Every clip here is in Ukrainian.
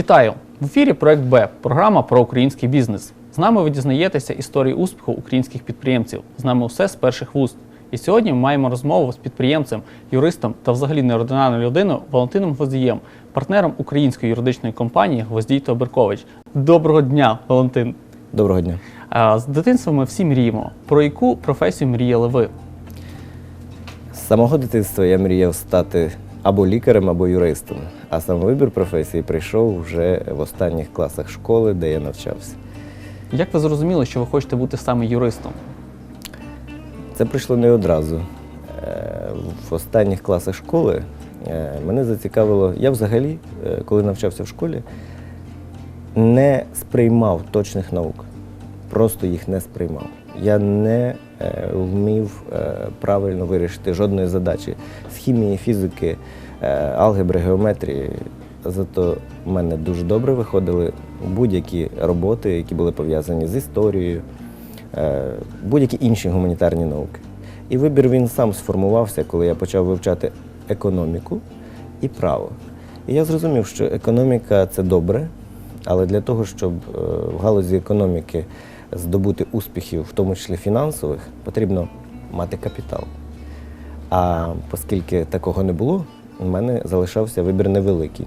Вітаю! В ефірі проект Б, програма про український бізнес. З нами ви дізнаєтеся історії успіху українських підприємців. З нами усе з перших вуст. І сьогодні ми маємо розмову з підприємцем, юристом та взагалі неординарною людиною Валентином Гвоздієм, партнером української юридичної компанії Гвоздій та Оберкович. Доброго дня, Валентин! Доброго дня. З дитинства ми всі мріємо. Про яку професію мріяли ви? З самого дитинства я мріяв стати або лікарем, або юристом. А сам вибір професії прийшов вже в останніх класах школи, де я навчався. Як ви зрозуміли, що ви хочете бути саме юристом? Це прийшло не одразу. Е, В останніх класах школи е, мене зацікавило. Я взагалі, е, коли навчався в школі, не сприймав точних наук. Просто їх не сприймав. Я не вмів е, правильно вирішити жодної задачі з хімії, фізики, е, алгебри, геометрії. Зато в мене дуже добре виходили будь-які роботи, які були пов'язані з історією, е, будь-які інші гуманітарні науки. І вибір він сам сформувався, коли я почав вивчати економіку і право. І я зрозумів, що економіка це добре, але для того, щоб е, в галузі економіки здобути успіхів, в тому числі фінансових, потрібно мати капітал. А оскільки такого не було, у мене залишався вибір невеликий.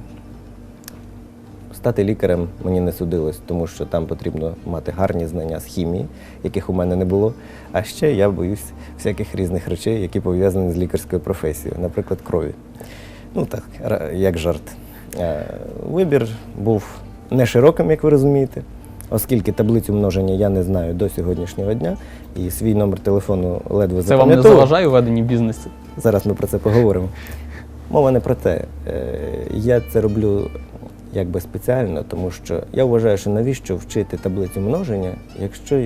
Стати лікарем мені не судилось, тому що там потрібно мати гарні знання з хімії, яких у мене не було. А ще я боюсь всяких різних речей, які пов'язані з лікарською професією, наприклад, крові. Ну так, як жарт. Е, Вибір був не широким, як ви розумієте, оскільки таблицю множення я не знаю до сьогоднішнього дня, і свій номер телефону ледве Це вам не заважає у веденні бізнесу? Зараз ми про це поговоримо. Мова не про те. Е, Я це роблю якби спеціально, тому що я вважаю, що навіщо вчити таблицю множення, якщо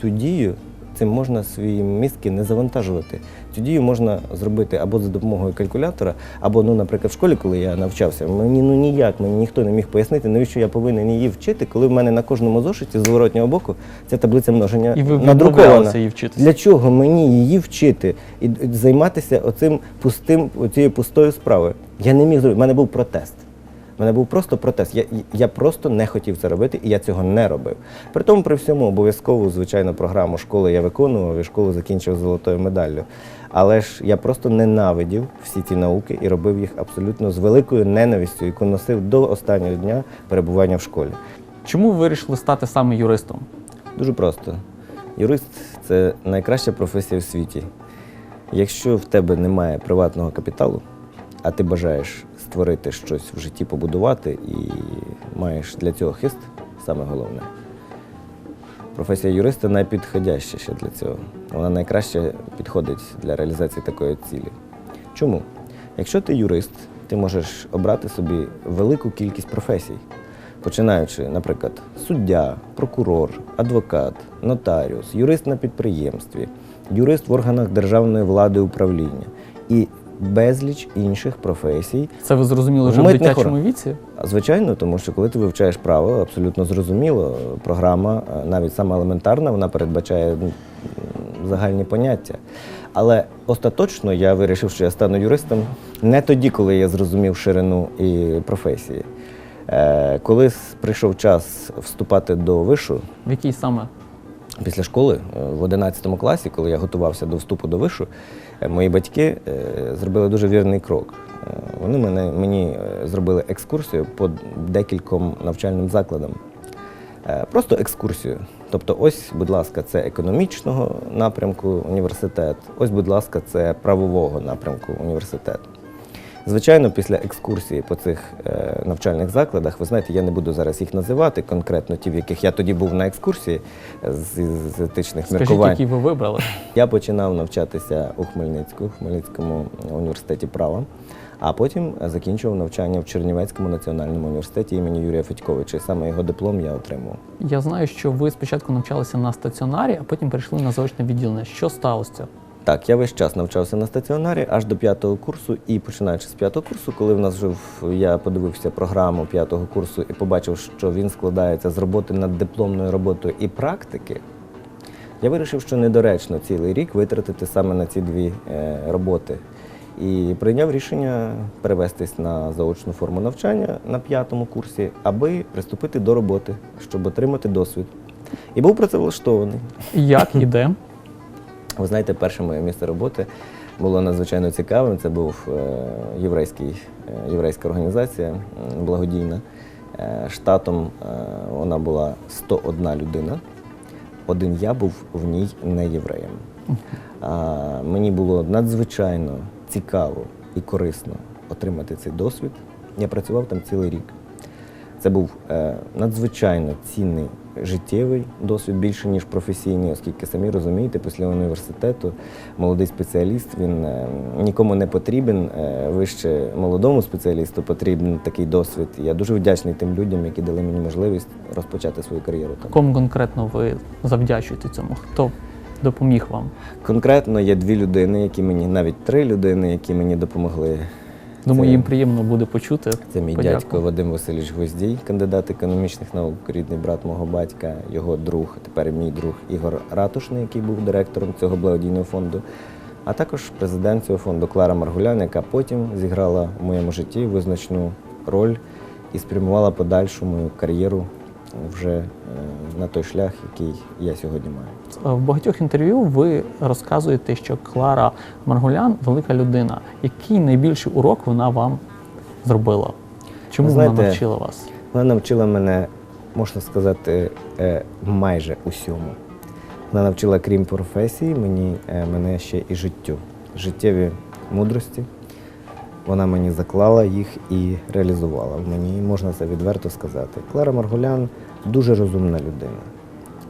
цю дію цим можна свої мізки не завантажувати. Цю дію можна зробити або за допомогою калькулятора, або, ну, наприклад, в школі, коли я навчався, мені ну ніяк, мені ніхто не міг пояснити, навіщо я повинен її вчити, коли в мене на кожному зошиті з зворотнього боку ця таблиця множення І ви надрукована. її вчитися? Для чого мені її вчити і займатися оцим пустим, оцією пустою справою? Я не міг зробити. У мене був протест. У мене був просто протест. Я, я просто не хотів це робити, і я цього не робив. При тому, при всьому, обов'язкову, звичайно, програму школи я виконував і школу закінчив золотою медаллю. Але ж я просто ненавидів всі ці науки і робив їх абсолютно з великою ненавистю, яку носив до останнього дня перебування в школі. Чому ви вирішили стати саме юристом? Дуже просто. Юрист це найкраща професія в світі. Якщо в тебе немає приватного капіталу, а ти бажаєш створити щось в житті, побудувати і маєш для цього хист, саме головне. Професія юриста найпідходяща для цього. Вона найкраще підходить для реалізації такої цілі. Чому? Якщо ти юрист, ти можеш обрати собі велику кількість професій, починаючи, наприклад, суддя, прокурор, адвокат, нотаріус, юрист на підприємстві, юрист в органах державної влади управління і безліч інших професій, Це ви зрозуміли вже в Митних дитячому органах. віці? Звичайно, тому що коли ти вивчаєш право, абсолютно зрозуміло, програма, е, навіть сама елементарна, вона передбачає ну, загальні поняття. Але остаточно я вирішив, що я стану юристом не тоді, коли я зрозумів ширину і професії. Е, Коли с- прийшов час вступати до вишу, В якій саме? Після школи е, в 11 класі, коли я готувався до вступу до вишу, мої батьки е, зробили дуже вірний крок. Е, Вони мене, мені е, зробили екскурсію по декільком навчальним закладам. Просто екскурсію. Тобто, ось, будь ласка, це економічного напрямку університет, ось, будь ласка, це правового напрямку університет. Звичайно, після екскурсії по цих е, навчальних закладах, ви знаєте, я не буду зараз їх називати конкретно ті, в яких я тоді був на екскурсії з, з етичних Скажіть, міркувань. який ви вибрали? Я починав навчатися у Хмельницьку, Хмельницькому університеті права, а потім закінчував навчання в Чернівецькому національному університеті імені Юрія Федьковича. І саме його диплом я отримав. Я знаю, що ви спочатку навчалися на стаціонарі, а потім перейшли на заочне відділення. Що сталося? Так, я весь час навчався на стаціонарі аж до п'ятого курсу, і починаючи з п'ятого курсу, коли в нас вже я подивився програму п'ятого курсу і побачив, що він складається з роботи над дипломною роботою і практики, я вирішив, що недоречно цілий рік витратити саме на ці дві е, роботи. і прийняв рішення перевестись на заочну форму навчання на п'ятому курсі, аби приступити до роботи, щоб отримати досвід. І був працевлаштований. Як і де? Ви знаєте, перше моє місце роботи було надзвичайно цікавим. Це був е, єврейський, е, єврейська організація благодійна. Е, Штатом вона була 101 людина. Один я був в ній не євреєм. Мені було надзвичайно цікаво і корисно отримати цей досвід. Я працював там цілий рік. Це був е, надзвичайно цінний життєвий досвід, більше ніж професійний, оскільки самі розумієте, після університету молодий спеціаліст він е, нікому не потрібен. Е, вище молодому спеціалісту потрібен такий досвід. Я дуже вдячний тим людям, які дали мені можливість розпочати свою кар'єру там. Кому конкретно ви завдячуєте цьому? Хто допоміг вам? Конкретно є дві людини, які мені навіть три людини, які мені допомогли. Думаю, Це- їм приємно буде почути. Це мій Подяку. дядько Вадим Васильович Гвоздій, кандидат економічних наук, рідний брат мого батька, його друг, тепер мій друг Ігор Ратушний, який був директором цього благодійного фонду, а також президент цього фонду Клара Маргулян, яка потім зіграла в моєму житті визначну роль і спрямувала подальшу мою кар'єру вже е, на той шлях, який я сьогодні маю. В багатьох інтерв'ю ви розказуєте, що Клара Маргулян велика людина. Який найбільший урок вона вам зробила? Чому Ви вона навчила вас? Вона навчила мене, можна сказати, е, майже усьому. Вона навчила, крім професії, мені, е, мене ще і життю, життєві мудрості. Вона мені заклала їх і реалізувала. Мені можна це відверто сказати. Клара Маргулян дуже розумна людина.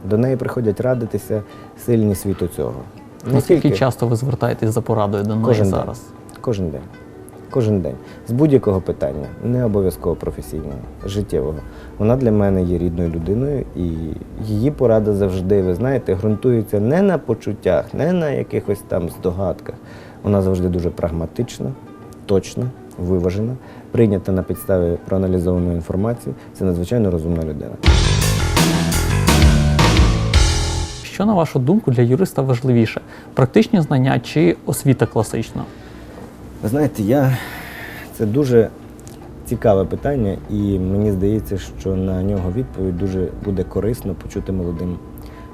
До неї приходять радитися сильні світу цього. Наскільки тільки- часто ви звертаєтесь за порадою до неї Кожен день. зараз? Кожен день. Кожен день. З будь-якого питання, не обов'язково професійного, життєвого. Вона для мене є рідною людиною, і її порада завжди, ви знаєте, ґрунтується не на почуттях, не на якихось там здогадках. Вона завжди дуже прагматична, точна, виважена, прийнята на підставі проаналізованої інформації. Це надзвичайно розумна людина. Що, на вашу думку, для юриста важливіше? Практичні знання чи освіта класична? Ви знаєте, я це дуже цікаве питання, і мені здається, що на нього відповідь дуже буде корисно почути молодим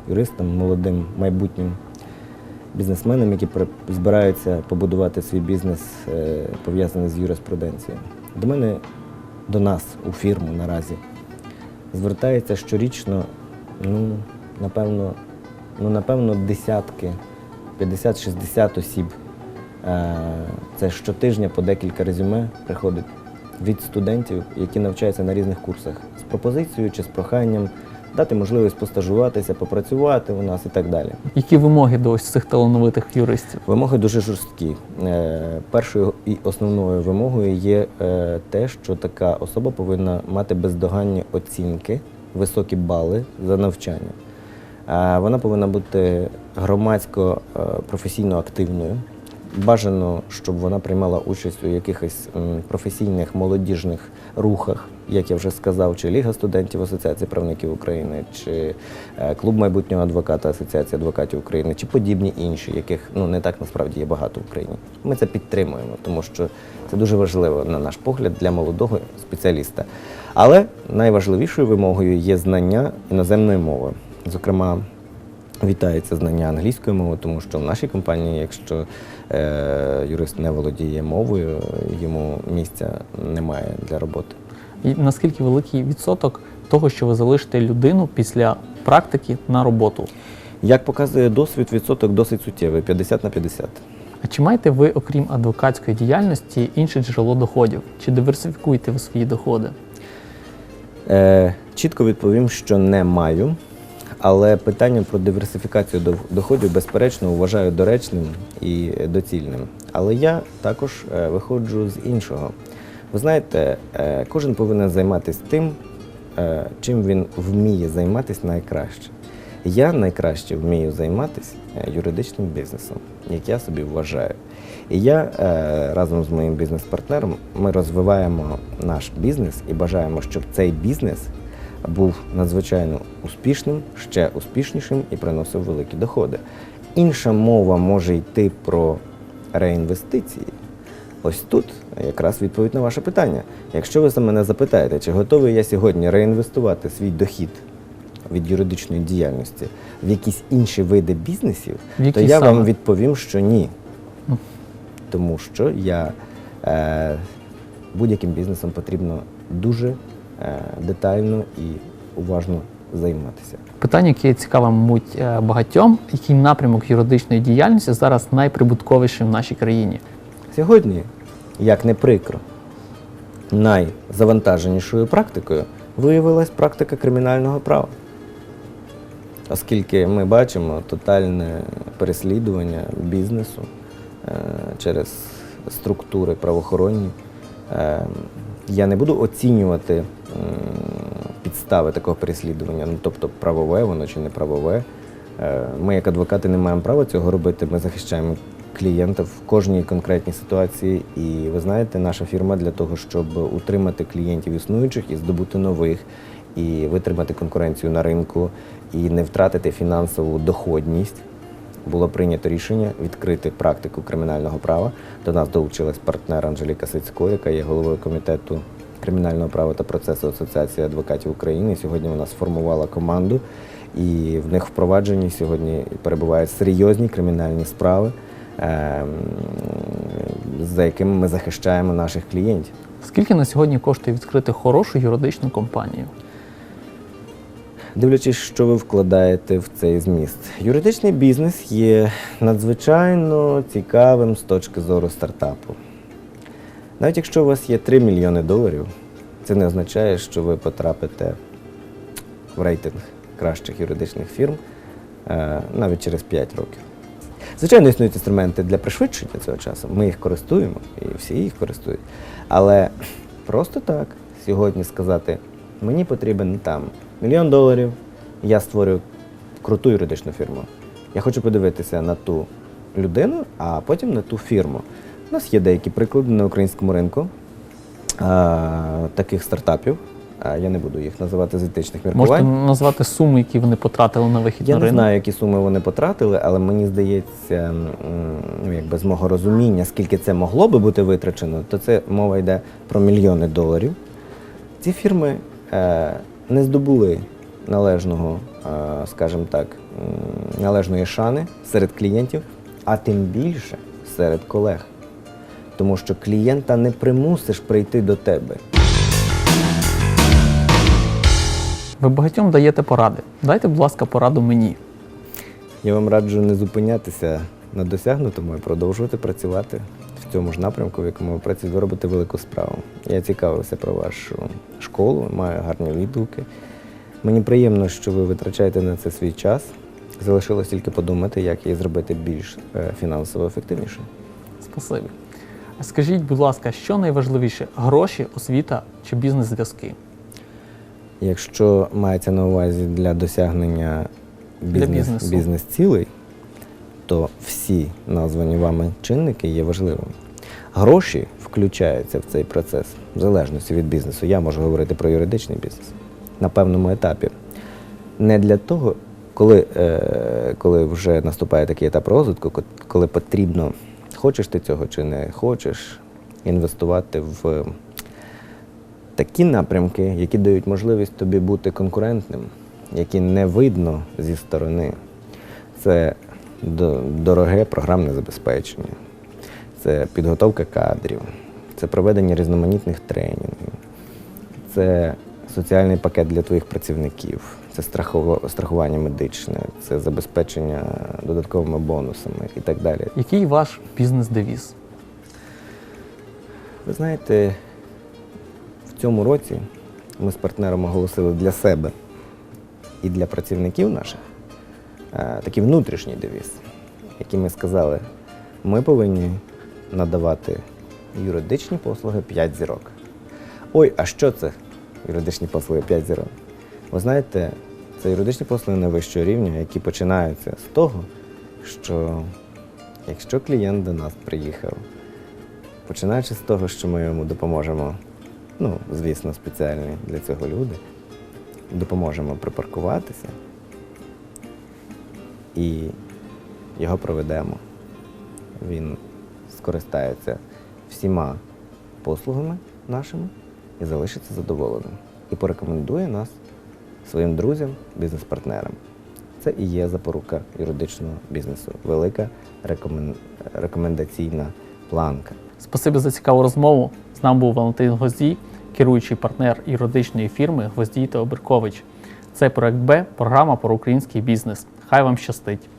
юристам, молодим майбутнім бізнесменам, які збираються побудувати свій бізнес, е, пов'язаний з юриспруденцією. До мене, до нас у фірму наразі звертається щорічно, ну, напевно, ну, напевно, десятки, 50-60 осіб. Е, Це щотижня по декілька резюме приходить від студентів, які навчаються на різних курсах з пропозицією чи з проханням дати можливість постажуватися, попрацювати у нас і так далі. Які вимоги до ось цих талановитих юристів? Вимоги дуже жорсткі. Е, Першою і основною вимогою є е, те, що така особа повинна мати бездоганні оцінки, високі бали за навчання. Е, Вона повинна бути громадсько професійно активною. Бажано, щоб вона приймала участь у якихось професійних молодіжних рухах, як я вже сказав, чи Ліга студентів Асоціації правників України, чи е, клуб майбутнього адвоката Асоціації адвокатів України, чи подібні інші, яких ну не так насправді є багато в Україні. Ми це підтримуємо, тому що це дуже важливо, на наш погляд, для молодого спеціаліста. Але найважливішою вимогою є знання іноземної мови. Зокрема, Вітається знання англійської мови, тому що в нашій компанії, якщо юрист не володіє мовою, йому місця немає для роботи. І наскільки великий відсоток того, що ви залишите людину після практики на роботу? Як показує досвід, відсоток досить суттєвий 50 на 50. А чи маєте ви, окрім адвокатської діяльності, інше джерело доходів? Чи диверсифікуєте ви свої доходи? Е, чітко відповім, що не маю, але питання про диверсифікацію доходів, безперечно, вважаю доречним і доцільним. Але я також е, виходжу з іншого. Ви знаєте, е, кожен повинен займатися тим, е, чим він вміє займатися найкраще. Я найкраще вмію займатися юридичним бізнесом, як я собі вважаю. І я разом з моїм бізнес-партнером ми розвиваємо наш бізнес і бажаємо, щоб цей бізнес був надзвичайно успішним, ще успішнішим і приносив великі доходи. Інша мова може йти про реінвестиції, ось тут якраз відповідь на ваше питання. Якщо ви за мене запитаєте, чи готовий я сьогодні реінвестувати свій дохід від юридичної діяльності в якісь інші види бізнесів, які то я саме? вам відповім, що ні. Тому що я е, будь-яким бізнесом потрібно дуже детально і уважно займатися. Питання, яке цікаве, мабуть, е, багатьом, який напрямок юридичної діяльності зараз найприбутковіший в нашій країні? Сьогодні, як не прикро, найзавантаженішою практикою виявилась практика кримінального права. Оскільки ми бачимо тотальне переслідування бізнесу е, через структури правоохоронні. Я не буду оцінювати підстави такого переслідування, ну тобто правове воно чи не правове. Е, Ми, як адвокати, не маємо права цього робити. Ми захищаємо клієнта в кожній конкретній ситуації. І ви знаєте, наша фірма для того, щоб утримати клієнтів існуючих і здобути нових, і витримати конкуренцію на ринку, і не втратити фінансову доходність. Було прийнято рішення відкрити практику кримінального права. До нас долучилась партнер Анжеліка Сицько, яка є головою комітету кримінального права та процесу Асоціації адвокатів України. Сьогодні вона сформувала команду, і в них впроваджені сьогодні перебувають серйозні кримінальні справи, ем, за якими ми захищаємо наших клієнтів. Скільки на сьогодні коштує відкрити хорошу юридичну компанію? Дивлячись, що ви вкладаєте в цей зміст. Юридичний бізнес є надзвичайно цікавим з точки зору стартапу. Навіть якщо у вас є 3 мільйони доларів, це не означає, що ви потрапите в рейтинг кращих юридичних фірм е, навіть через 5 років. Звичайно, існують інструменти для пришвидшення цього часу. Ми їх користуємо, і всі їх користують. Але просто так сьогодні сказати, мені потрібен там мільйон доларів, я створю круту юридичну фірму. Я хочу подивитися на ту людину, а потім на ту фірму. У нас є деякі приклади на українському ринку а, таких стартапів. А, я не буду їх називати з етичних Можете міркувань. назвати суми, які вони потратили на вихід Я на не ринок? знаю, які суми вони потратили, але мені здається, м, ну, якби з мого розуміння, скільки це могло би бути витрачено, то це мова йде про мільйони доларів. Ці фірми не здобули належного, е, скажімо так, належної шани серед клієнтів, а тим більше серед колег. Тому що клієнта не примусиш прийти до тебе. Ви багатьом даєте поради. Дайте, будь ласка, пораду мені. Я вам раджу не зупинятися на досягнутому і продовжувати працювати в цьому ж напрямку, в якому ви працюєте, ви робите велику справу. Я цікавився про вашу школу, маю гарні відгуки. Мені приємно, що ви витрачаєте на це свій час. Залишилось тільки подумати, як її зробити більш е, фінансово ефективніше. Спасибі. Скажіть, будь ласка, що найважливіше гроші, освіта чи бізнес-зв'язки? Якщо мається на увазі для досягнення бізнес, бізнесу. бізнес-цілей, то всі названі вами чинники є важливими. Гроші включаються в цей процес в залежності від бізнесу. Я можу говорити про юридичний бізнес на певному етапі. Не для того, коли, е, коли вже наступає такий етап розвитку, коли потрібно, хочеш ти цього чи не хочеш, інвестувати в такі напрямки, які дають можливість тобі бути конкурентним, які не видно зі сторони. Це дороге програмне забезпечення, це підготовка кадрів, це проведення різноманітних тренінгів, це соціальний пакет для твоїх працівників, це страхування медичне, це забезпечення додатковими бонусами і так далі. Який ваш бізнес-девіз? Ви знаєте, в цьому році ми з партнером оголосили для себе і для працівників наших такий внутрішній девіз, який ми сказали, ми повинні надавати юридичні послуги 5 зірок. Ой, а що це юридичні послуги 5 зірок? Ви знаєте, це юридичні послуги найвищого рівня, які починаються з того, що якщо клієнт до нас приїхав, Починаючи з того, що ми йому допоможемо, ну, звісно, спеціальні для цього люди, допоможемо припаркуватися і його проведемо. Він скористається всіма послугами нашими і залишиться задоволеним. І порекомендує нас своїм друзям, бізнес-партнерам. Це і є запорука юридичного бізнесу. Велика рекомен- рекомендаційна планка. Спасибі за цікаву розмову. З нами був Валентин Гвоздій, керуючий партнер юридичної фірми Гвоздій та Оберкович. Це проект Б, програма про український бізнес. Хай вам щастить!